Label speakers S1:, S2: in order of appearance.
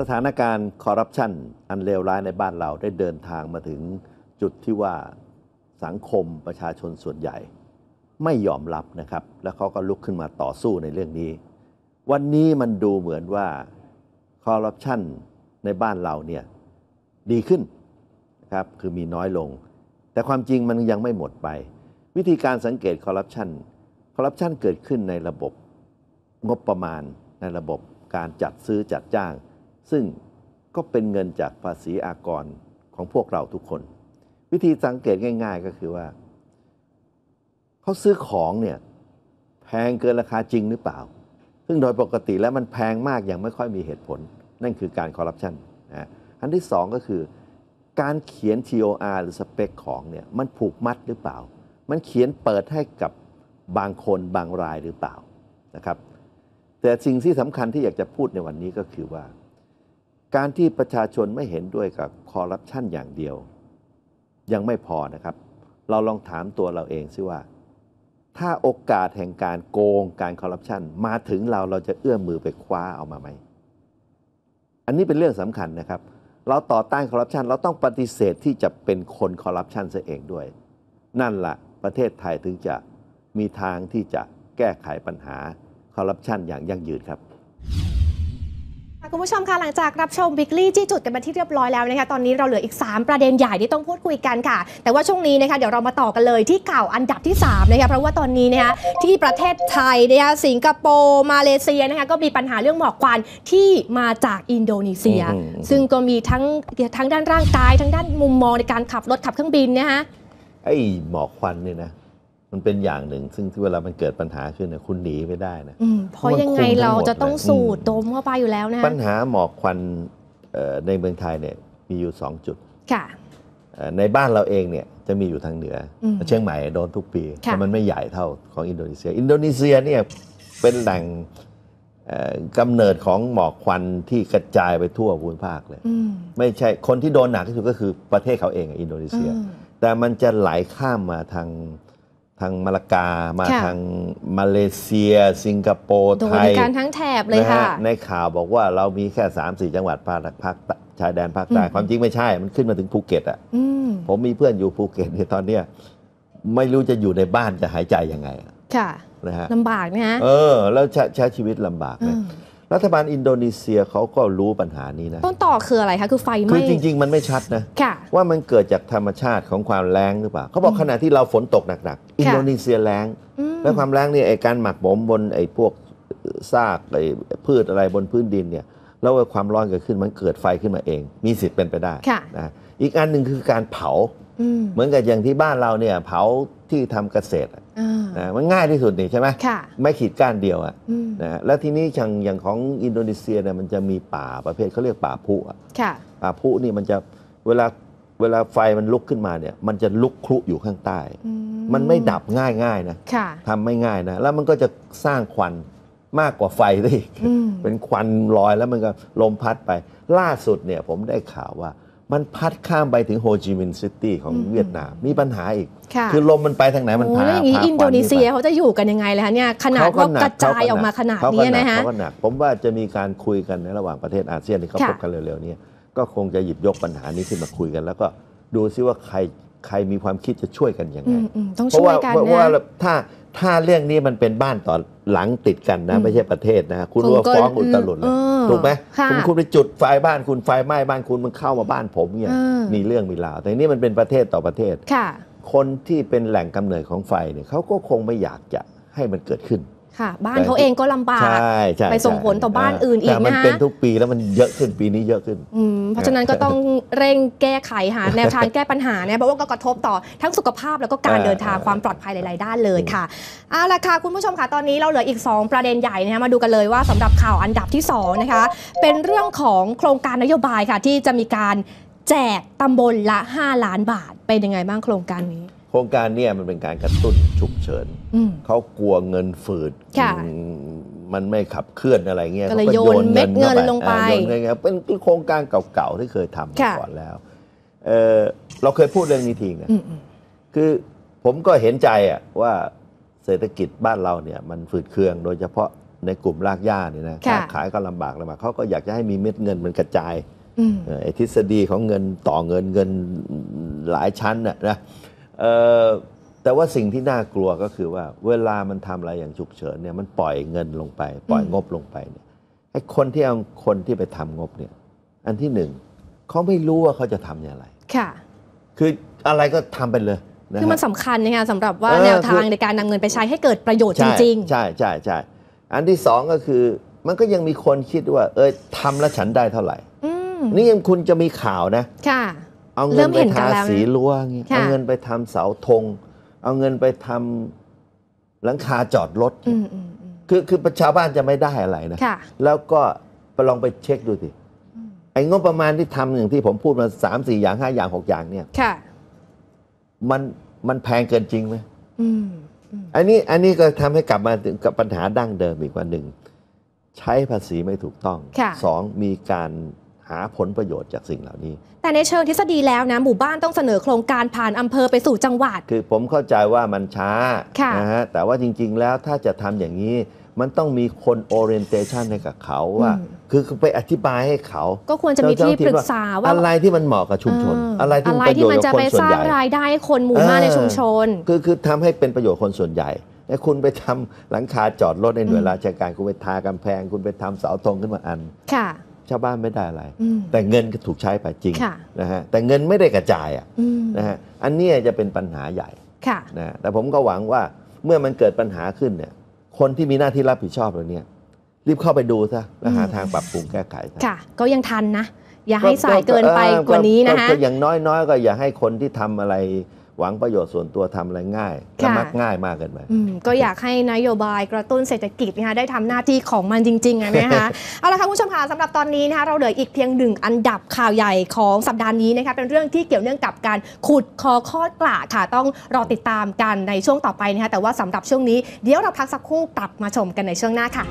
S1: สถานการณ์คอร์รัปชันอันเลวร้ายในบ้านเราได้เดินทางมาถึงจุดที่ว่าสังคมประชาชนส่วนใหญ่ ไม่ยอมรับนะครับ แล้วเขาก็ลุกขึ้นมาต่อสู้ในเรื่องนี้ วันนี้มันดูเหมือนว่าคอร์รัปชันในบ้านเราเนี่ยดีขึ้นนะครับคือมีน้อยลง แต่ความจริงมันยังไม่หมดไป วิธีการสังเกตคอร์รัปชันคอร์รัปชันเกิดขึ้นในระบบงบประมาณในระบบการจัดซื้อจัดจ้าง ซึ่งก็เป็นเงินจากภาษีอากรของพวกเราทุกคน วิธีสังเกตง่าย ๆ ก็คือว่าเขาซื้อของเนี่ยแพงเกินราคาจริงหรือเปล่า ซึ่งโดยปกติแล้วมันแพงมากอย่างไม่ค่อยมีเหตุผล นั่นคือการคอร์รัปชันนะอันที่สองก็คือ การเขียน TOR หรือสเปคของเนี่ยมันผูกมัดหรือเปล่า มันเขียนเปิดให้กับบางคนบางรายหรือเปล่านะครับแต่สิ่งที่สำคัญที่อยากจะพูดในวันนี้ก็คือว่า การที่ประชาชนไม่เห็นด้วยกับคอร์รัปชันอย่างเดียว ยังไม่พอนะครับ เราลองถามตัวเราเองซิว่า ถ้าโอกาสแห่งการโกงการคอร์รัปชันมาถึงเราเราจะเอื้อมมือไปคว้าเอามาไหม อันนี้เป็นเรื่องสำคัญนะครับ เราต่อต้านคอร์รัปชันเราต้องปฏิเสธที่จะเป็นคนคอร์รัปชันซะเองด้วย นั่นละประเทศไทยถึงจะมีทางที่จะแก้ไขปัญหาคอร์รัปชันอย่างยั่งยืนครับ
S2: ค่ะคุณผู้ชมคะหลังจากรับชมบิ๊กลี่จี้จุดกันมาที่เรียบร้อยแล้วนะคะตอนนี้เราเหลืออีก 3 ประเด็นใหญ่ที่ต้องพูดคุยกันค่ะ แต่ว่าช่วงนี้นะคะเดี๋ยวเรามาต่อกันเลยที่ข่าวอันดับที่3นะคะเพราะว่าตอนนี้นะคะที่ประเทศไทยนะคะสิงคโปร์มาเลเซียนะคะก็มีปัญหาเรื่องหมอกควันที่มาจากอินโดนีเซีย
S1: อืม
S2: ซึ่งก็มีทั้งทั้งด้านร่างกาย ทั้งด้านมุมมองในการขับรถขับเครื่องบินนะคะ
S1: ไอ้หมอกควันเนี่ยนะ มันเป็นอย่างหนึ่ง ซึ่งที่เวลามันเกิดปัญหาขึ้นเนี่ยคุณหนีไม่ได้นะ
S2: อืมเพราะยังไงเราจะต้องสูดดมเข้าไปอยู่แล้วนะ
S1: ปัญหาหมอกควันเอ่อในเมืองไทยเนี่ยมีอยู่ 2 จุด
S2: ค่ะ
S1: เอ่อในบ้านเราเองเนี่ยจะมีอยู่ทางเหนืออ
S2: ม
S1: เชียงใหม่โดนทุกปี
S2: ค่ะ
S1: แต่มันไม่ใหญ่เท่าของอินโดนีเซีย อินโดนีเซียเนี่ยเป็นแหล่งเอ่อกำเนิดของหมอกควันที่กระจายไปทั่วภูมิภาคเลย
S2: อืม
S1: ไม่ใช่คนที่โดนหนักที่สุดก็คือประเทศเขาเองอะอินโดนีเซีย
S2: อืม
S1: แต่มันจะไหลข้ามมาทาง ทางมาลากามา
S2: ค่ะ
S1: ทางมาเลเซีย สิงคโปร์
S2: โด
S1: ไท
S2: น
S1: ย
S2: กันทั้งแถบเลย
S1: นะ
S2: ค่ะ
S1: ฮะในข่าวบอกว่าเรามีแค่ 3 4 จังหวัดภาคภาคชายแดนภาคใต้
S2: อืม
S1: ความจริงไม่ใช่ มันขึ้นมาถึงภูเก็ตอะ
S2: อืม
S1: ผมมีเพื่อนอยู่ภูเก็ตเนี่ยตอนเนี้ยไม่รู้จะอยู่ในบ้านจะหายใจยังไงอะ
S2: ค่ะ
S1: นะฮะ
S2: ลำบากนะฮะ
S1: เออ แล้วใช้ใช้ชีวิตลำบาก
S2: อื
S1: นะ
S2: ม
S1: รัฐบาลอินโดนีเซียเขาก็รู้ปัญหานี้นะ
S2: ต้นต่อคืออะไรคะคือไฟไห
S1: คื
S2: ม้
S1: อจริง ๆ มันไม่ชัดนะ
S2: ค่ะ
S1: ว่ามันเกิดจากธรรมชาติของความแรงหรือเปล่าเขาบอก
S2: อืม
S1: ขณะที่เราฝนตกหนักๆอินโดนีเซียแรง
S2: อืม
S1: และความแรงเนี่ยไอการหมักหมมบนไอพวกซากไอพืชอะไรบนพื้นดินเนี่ย แล้วไอ้ความร้อนเกิดขึ้นมันเกิดไฟขึ้นมาเอง มีสิทธิ์เป็นไปได้
S2: ค่ะ
S1: นะอีกอันหนึ่งคือการเผา
S2: อืม
S1: เหมือนกับอย่างที่บ้านเราเนี่ยเผาที่ทำเกษตรอะ
S2: อ่า
S1: นะมันง่ายที่สุดนี่ใช่ไหม
S2: ค่ะ
S1: ไม่ขีดก้านเดียวอะ
S2: อืม
S1: นะแล้วทีนี้อย่างอย่างของอินโดนีเซียเนี่ยมันจะมีป่าประเภทเขาเรียกป่าพุอะ
S2: ค่ะ
S1: ป่าพุนี่มันจะเวลาเวลาไฟมันลุกขึ้นมาเนี่ยมันจะลุกคลุอยู่ข้างใต้
S2: อื
S1: มันไม่ดับง่ายๆนะ
S2: ค่ะ
S1: ทำไม่ง่ายนะแล้วมันก็จะสร้างควัน มากกว่าไฟได้อีก
S2: อืม
S1: เป็นควันลอยแล้วมันก็ลมพัดไป ล่าสุดเนี่ยผมได้ข่าวว่ามันพัดข้ามไปถึงโฮจิมินห์ซิตี้ของ
S2: อืม
S1: เวียดนาม มีปัญหาอีก
S2: ค่ะ
S1: คือลมมันไปทางไหนมัน
S2: โอ้
S1: พา
S2: แล้วอย่างนี้
S1: พา
S2: อินโดนีเซีย
S1: ควั
S2: เขาจะอยู่กันยังไงเลยคะเนี่ยขนาด
S1: เขา
S2: ว่าก
S1: หนั
S2: กระจายออกมาขนาด
S1: เขา
S2: นี้
S1: ห
S2: นะฮะ
S1: เขาก็หนักผมว่าจะมีการคุยกันในระหว่างประเทศอาเซียนที่เขา
S2: ค่ะ
S1: พบกันเร็วๆเนี้ก็คงจะหยิบยกปัญหานี้ขึ้นมาคุยกัน แล้วก็ดูซิว่าใคร ใครมีความคิดจะช่วยกันยัง
S2: อื
S1: ไง
S2: มอืมต้อง
S1: เพราะ
S2: ช่ว
S1: ว่าย
S2: กัน
S1: เพราะว่า
S2: นะ
S1: ถ้าถ้าเรื่องนี้มันเป็นบ้านต่อหลังติดกันนะ
S2: อืม
S1: ไม่ใช่ประเทศนะคุณ
S2: คง
S1: ว่า
S2: ก็
S1: ฟ้องอุตลุดเลย
S2: เออ
S1: ถูกไหม
S2: ค่ะ
S1: คุณคุณไปจุดไฟบ้านคุณไฟไหม้บ้านคุณมันเข้ามาบ้านผมเนี่ย
S2: เออ
S1: มีเรื่องมีราวแต่นี่มันเป็นประเทศต่อประเทศ
S2: ค่ะ
S1: คนที่เป็นแหล่งกำเนิดของไฟเนี่ยเขาก็คงไม่อยากจะให้มันเกิดขึ้น
S2: ค่ะ บ้านเขาเองก็ลำบาก
S1: ใช่ใช่
S2: ไปส่งผลต่อบ้านอื่นอีก
S1: แต่มัน
S2: นะ
S1: เป็นทุกปีแล้วมันเยอะขึ้นปีนี้เยอะขึ้น
S2: อืมเพราะฉะนั้นก็ต้องเร่งแก้ไขหาแนวทางแก้ปัญหาเนี่ยเพราะว่าก็กระทบต่อทั้งสุขภาพแล้วก็การ
S1: เออ
S2: เดินทาง
S1: เออ
S2: ความปลอดภัยหลายๆ ด้านเลยค่ะเอาละค่ะคุณผู้ชมค่ะตอนนี้เราเหลืออีก 2 ประเด็นใหญ่นะคะมาดูกันเลยว่าสำหรับข่าวอันดับที่2นะคะเป็นเรื่องของโครงการนโยบายค่ะที่จะมีการแจกตำบลละ 5 ล้านบาทเป็นยังไงบ้างโครงการนี้
S1: โครงการเนี่ยมันเป็นการกระตุ้นฉุกเฉิน
S2: อืม
S1: เขากลัวเงินฝืด
S2: ค่ะ
S1: อืมมันไม่ขับเคลื่อนอะไรเงี้ย
S2: ก็เลย
S1: ขา
S2: โยนเม็ดเงินลงไป
S1: อ่าโยนเงินเข้าเป็นโครงการเก่าๆที่เคยทำมา
S2: ค่ะ
S1: ก่อนแล้วเอ่อเราเคยพูดเรื่องนี้ทีไง
S2: อืมอืม
S1: คือผมก็เห็นใจอะว่าเศรษฐกิจบ้านเราเนี่ยมันฝืดเคืองโดยเฉพาะในกลุ่มรากหญ้าเนี่ยนะ
S2: ค่ะ
S1: ค้าขายก็ลำบากลำบากเขาก็อยากจะให้มีเม็ดเงินมันกระจาย
S2: อืม
S1: เอ่อไอ้ทฤษฎีของเงินต่อเงินเงินหลายชั้นน่ะนะเอ่อ แต่ว่าสิ่งที่น่ากลัวก็คือว่าเวลามันทำอะไรอย่างฉุกเฉินเนี่ยมันปล่อยเงินลงไป ปล่อย
S2: อืม
S1: งบลงไปเนี่ยไอ้คนที่เอาคนที่ไปทำงบเนี่ย อันที่หนึ่งเขาไม่รู้ว่าเขาจะทำอย่างไร
S2: ค่ะ
S1: คืออะไรก็ทำไปเลยนะ
S2: คือมัน
S1: ฮะ
S2: สำคัญนะคะสำหรับว่า
S1: เออ
S2: แนวทาง
S1: คือ
S2: ในการนำเงินไปใช้ให้เกิดประโยชน์จ
S1: ใช่
S2: ริง
S1: ใช่ใช่ใช่อันที่สองก็คือมันก็ยังมีคนคิดว่า เออทำแล้วฉันได้เท่าไหร่
S2: ๆอืม
S1: นี่ยังคุณจะมีข่าวนะ
S2: ค่ะ
S1: เอา
S2: เริ่
S1: เงิน
S2: ม
S1: ไป
S2: เห็นกัน
S1: ทา
S2: แล้วนะ
S1: สีรั้วเงี้ย
S2: ค่ะ
S1: เอาเงินไปทำเสาธง เอาเงินไปทำหลังคาจอดรถ
S2: อืมอืมอืม
S1: คือคือชาวบ้านจะไม่ได้อะไรนะ
S2: ค่ะ
S1: แล้วก็ไปลองไปเช็คดูสิไอ้งบประมาณที่ทำอย่างที่ผมพูดมาสามสี่อย่างห้าอย่างหกอย่างเนี่ย
S2: ค่ะ
S1: มันมันแพงเกินจริงไหม
S2: อืมอืม
S1: อันนี้อันนี้ก็ทำให้กลับมาถึงกับปัญหาดั้งเดิมอีกว่าหนึ่ง ใช้ภาษีไม่ถูกต้อง
S2: ค่ะ
S1: สองมีการ หาผลประโยชน์จากสิ่งเหล่านี้
S2: แต่ในเชิงทฤษฎีแล้วนะหมู่บ้านต้องเสนอโครงการผ่านอำเภอไปสู่จังหวัด
S1: คือผมเข้าใจว่ามันช้า
S2: ค่ะ
S1: นะฮะแต่ว่าจริง ๆ แล้วถ้าจะทำอย่างนี้มันต้องมีคน orientation ให้กับเขาว่า
S2: อืม
S1: คือคือไปอธิบายให้เขา
S2: ก็ควรจะมีที่ปรึกษาว่า
S1: อะไรที่มันเหมาะกับชุมชน
S2: เอะ
S1: ไรที่มัน
S2: อะไร
S1: ประโย
S2: ที่
S1: ช
S2: มัน
S1: น์
S2: จะ
S1: กับค
S2: ไป
S1: นส่
S2: ส
S1: วน
S2: ร้าง
S1: ใหญ่
S2: รายได้ให้คนหมู่บ้าน
S1: เออ
S2: ในชุมชน
S1: คือคือทำให้เป็นประโยชน์คนส่วนใหญ่ไอ้คุณไปทำหลังคาจอดรถในหน่วย
S2: อืม
S1: ราชการคุณไปทากำแพง คุณไปทำเสาธงขึ้นมาอัน
S2: ค่ะ
S1: ชาวบ้านไม่ได้อะไร
S2: อืม
S1: แต่เงินก็ถูกใช้ไปจริง
S2: ค่ะ
S1: นะฮะแต่เงินไม่ได้กระจายอะ
S2: อืม
S1: นะฮะอันเนี้ยจะเป็นปัญหาใหญ่
S2: ค่ะ
S1: นะฮะแต่ผมก็หวังว่าเมื่อมันเกิดปัญหาขึ้นเนี่ยคนที่มีหน้าที่รับผิดชอบเหล่านี้รีบเข้าไปดูซะแล้วหา
S2: อืม
S1: ทางปรับปรุงแก้ไขซะ
S2: ค่ะ ก็ยังทันนะ อย่าให้สายเกินไปกว่านี้นะคะ
S1: ก็อย่างน้อยๆ ก็อย่าให้คนที่ทำอะไรหวังประโยชน์ส่วนตัวทำอะไรง่ายและ
S2: ค่ะ
S1: มักง่ายมากเกินไป
S2: อืมก็อยากให้นโยบายกระตุ้นเศรษฐกิจนะคะได้ทำหน้าที่ของมันจริงๆอะนะคะเอาละค่ะคุณผู้ชมค่ะสำหรับตอนนี้นะคะเราเหลืออีกเพียงหนึ่งอันดับข่าวใหญ่ของสัปดาห์นี้นะคะเป็นเรื่องที่เกี่ยวเนื่องกับการขุดคอคอดกระค่ะ ต้องรอติดตามกันในช่วงต่อไปนะคะแต่ว่าสำหรับช่วงนี้เดี๋ยวเราพักสักครู่กลับมาชมกันในช่วงหน้าค่ะ